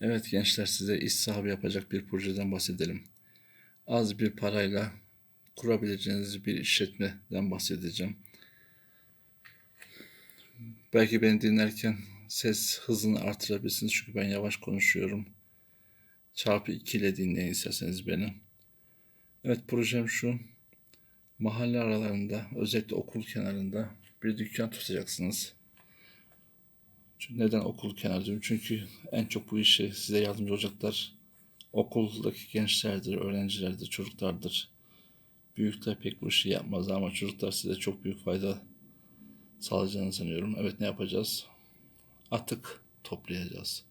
Evet gençler size iş sahibi yapacak bir projeden bahsedelim. Az bir parayla kurabileceğiniz bir işletmeden bahsedeceğim. Belki beni dinlerken ses hızını artırabilirsiniz çünkü ben yavaş konuşuyorum. Çarpı 2 ile dinleyin isterseniz beni. Evet projem şu. Mahalle aralarında özellikle okul kenarında bir dükkan tutacaksınız. Çünkü Neden okul kenarı diyorum? Çünkü en çok bu işe size yardımcı olacaklar okuldaki gençlerdir, öğrencilerdir, çocuklardır. Büyükler pek bu işi yapmaz ama çocuklar size çok büyük fayda sağlayacağını sanıyorum. Evet ne yapacağız? Atık toplayacağız.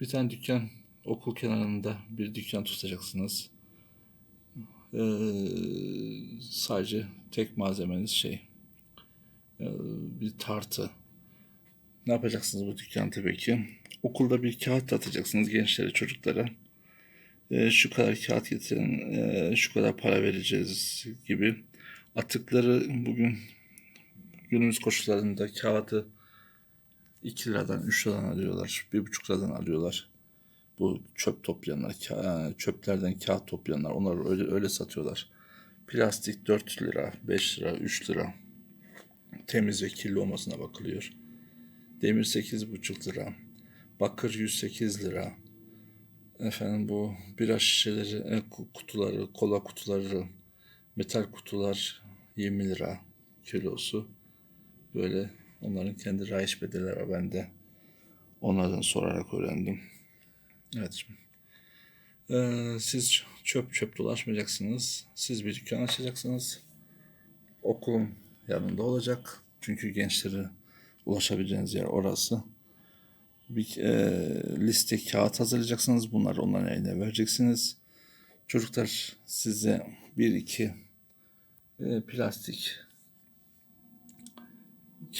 Bir tane dükkan okul kenarında bir dükkan tutacaksınız. Ee, sadece tek malzemeniz şey ee, bir tartı. Ne yapacaksınız bu dükkanda peki? Okulda bir kağıt atacaksınız gençlere, çocuklara. Ee, şu kadar kağıt getirin, ee, şu kadar para vereceğiz gibi. Atıkları bugün günümüz koşullarında kağıdı 2 liradan, 3 liradan alıyorlar, 1,5 liradan alıyorlar. Bu çöp toplayanlar, e, çöplerden kağıt toplayanlar, onlar öyle, öyle satıyorlar. Plastik 4 lira, 5 lira, 3 lira. Temiz ve kirli olmasına bakılıyor. Demir 8,5 lira. Bakır 108 lira. Efendim bu bira şişeleri, e, ku- kutuları, kola kutuları, metal kutular 20 lira kilosu. Böyle onların kendi rayiç bedelleri var. Ben de onlardan sorarak öğrendim. Evet. Ee, siz çöp çöp dolaşmayacaksınız. Siz bir dükkan açacaksınız. Okulun yanında olacak. Çünkü gençlere ulaşabileceğiniz yer orası. Bir e, liste kağıt hazırlayacaksınız. Bunları onların eline vereceksiniz. Çocuklar size bir iki e, plastik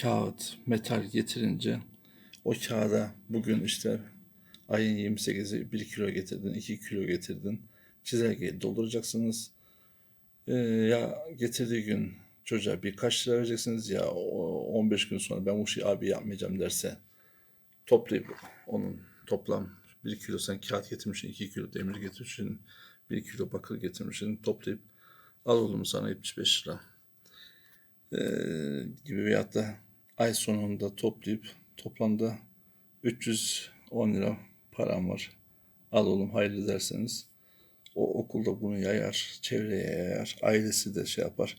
kağıt, metal getirince o kağıda bugün işte ayın 28'i 1 kilo getirdin, 2 kilo getirdin. Çizelgeyi dolduracaksınız. Ee, ya getirdiği gün çocuğa birkaç lira vereceksiniz ya o 15 gün sonra ben bu şeyi abi yapmayacağım derse toplayıp onun toplam 1 kilo sen kağıt getirmişsin, 2 kilo demir getirmişsin, 1 kilo bakır getirmişsin toplayıp al oğlum sana 75 lira ee, gibi veyahut da ay sonunda toplayıp toplamda 310 lira param var. Al oğlum hayırlı derseniz o okulda bunu yayar, çevreye yayar, ailesi de şey yapar.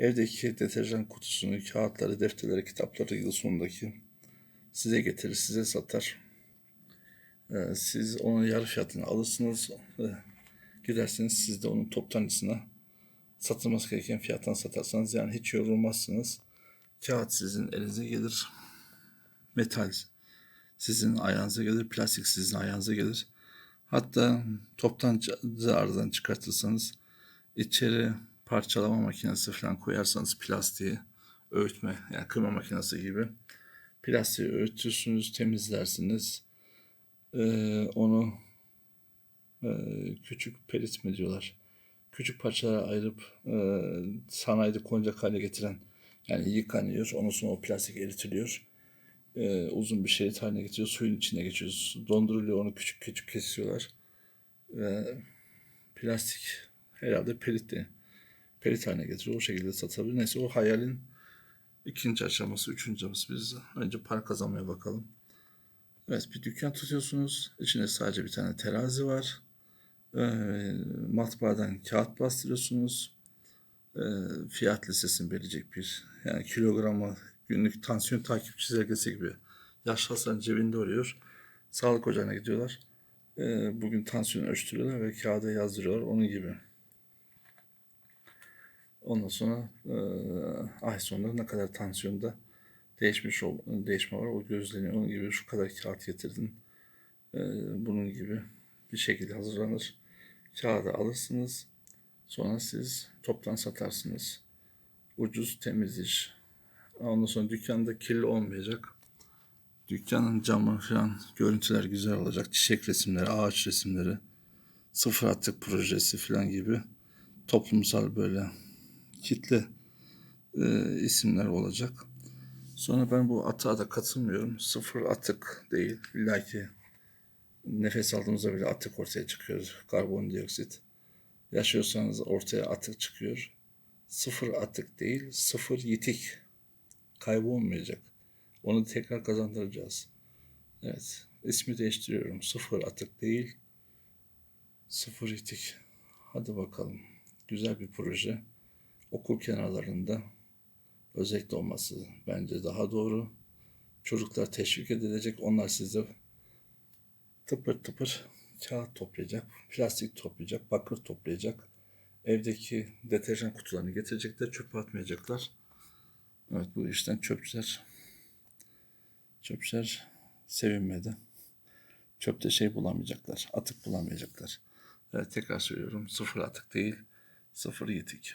Evdeki deterjan kutusunu, kağıtları, defterleri, kitapları yıl sonundaki size getirir, size satar. Ee, siz onun yarı fiyatını alırsınız. Ee, gidersiniz siz de onun toptancısına satılması gereken fiyattan satarsanız yani hiç yorulmazsınız. Kağıt sizin elinize gelir. Metal sizin ayağınıza gelir. Plastik sizin ayağınıza gelir. Hatta toptan aradan çıkartırsanız içeri parçalama makinesi falan koyarsanız plastiği öğütme yani kırma makinesi gibi plastiği öğütürsünüz, temizlersiniz. Ee, onu e, küçük pelit mi diyorlar? Küçük parçalara ayırıp e, sanayide konacak hale getiren yani yıkanıyor. Ondan sonra o plastik eritiliyor. E, uzun bir şerit haline getiriyor. Suyun içine geçiyor. Donduruluyor. Onu küçük küçük kesiyorlar. Ve plastik herhalde pelit de pelit haline getiriyor. O şekilde satabilir. Neyse o hayalin ikinci aşaması, üçüncü aşaması. Biz önce para kazanmaya bakalım. Evet bir dükkan tutuyorsunuz. İçinde sadece bir tane terazi var. E, matbaadan kağıt bastırıyorsunuz. E, fiyat listesini belirleyecek bir yani kilogramı günlük tansiyon takip çizelgesi gibi. Yaşlı hastanın cebinde oluyor. Sağlık ocağına gidiyorlar. E, bugün tansiyon ölçtürüyorlar ve kağıda yazdırıyorlar onun gibi. Ondan sonra e, ay sonunda ne kadar tansiyonda değişmiş ol, değişme var o gözleniyor. Onun gibi şu kadar kağıt getirdin. E, bunun gibi bir şekilde hazırlanır. Kağıdı alırsınız. Sonra siz toptan satarsınız. Ucuz, temiz iş. Ondan sonra dükkanda kirli olmayacak. Dükkanın camı falan görüntüler güzel olacak. Çiçek resimleri, ağaç resimleri, sıfır atık projesi falan gibi toplumsal böyle kitle e, isimler olacak. Sonra ben bu atığa da katılmıyorum. Sıfır atık değil. İlla ki Nefes aldığımızda bile atık ortaya çıkıyor. Karbondioksit. Yaşıyorsanız ortaya atık çıkıyor. Sıfır atık değil, sıfır yitik. Kaybolmayacak. Onu tekrar kazandıracağız. Evet, ismi değiştiriyorum. Sıfır atık değil, sıfır yitik. Hadi bakalım. Güzel bir proje. Okul kenarlarında özellikle olması bence daha doğru. Çocuklar teşvik edilecek. Onlar sizde tıpır tıpır kağıt toplayacak, plastik toplayacak, bakır toplayacak. Evdeki deterjan kutularını getirecekler, çöpe atmayacaklar. Evet bu işten çöpçüler çöpçüler sevinmedi. Çöpte şey bulamayacaklar, atık bulamayacaklar. Evet tekrar söylüyorum sıfır atık değil, sıfır yetik.